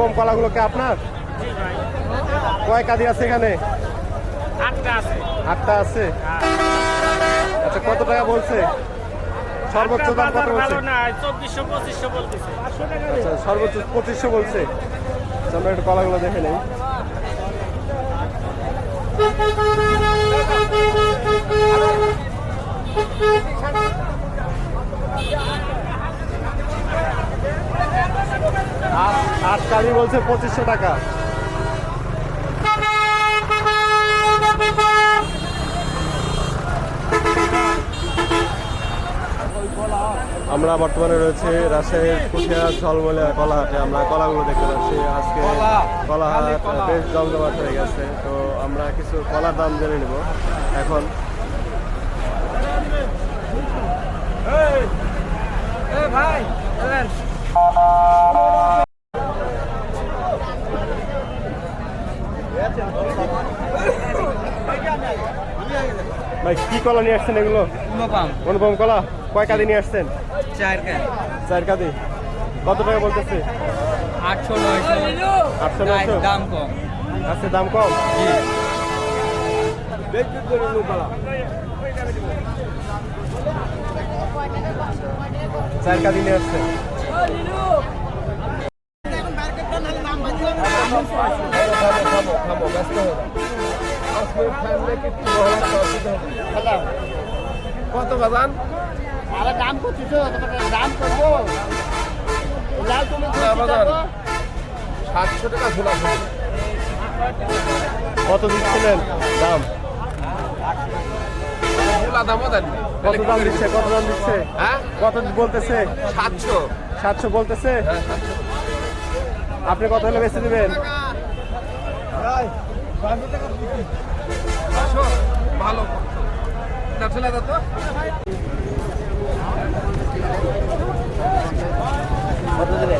অনুপম কলাগুলোকে আপনার? কয় কাদি আছে এখানে? আটটা আছে। আটটা আছে? আচ্ছা কত টাকা বলছে? সর্বোচ্চ দাম কত বলছে? ভালো না চব্বিশশো পঁচিশশো বলতেছে। আচ্ছা সর্বোচ্চ পঁচিশশো বলছে। আচ্ছা, আমরা একটু কলাগুলো দেখে নেই। কালি বলছে পঁচিশশো টাকা। আমরা বর্তমানে রয়েছে রাজশাহীর পুঠিয়া ঝলমলে কলা হাটে আমরা কলাগুলো দেখতে পাচ্ছি। আজকে কলা। হাট বেশ জমজমাট হয়ে গেছে। তো আমরা কিছু কলার দাম জেনে নেব এখন। ভাই ভাই কি কলা নিয়ে আসছেন এগুলো? অনুপম। কলা? কয় কাদি নিয়ে আসছেন? চার কাদি কত টাকা বলতেছে? আটশো নয়শো। আটশো নয়শো? দাম কম। আজকে দাম কম? চার কাদি নিয়ে আসছেন। কত বাজান? আরে দাম করছিস দাম করব। সাতশো টাকা ঝোলা কত দিচ্ছিলেন? দাম? দামও কত দাম দিচ্ছে? কত দাম দিচ্ছে? হ্যাঁ? কত বলতেছে? সাতশো। সাতশো বলতেছে? আপনি কত হলে বেশি দিবেন? ভালো চারশো লাগা তো বলছে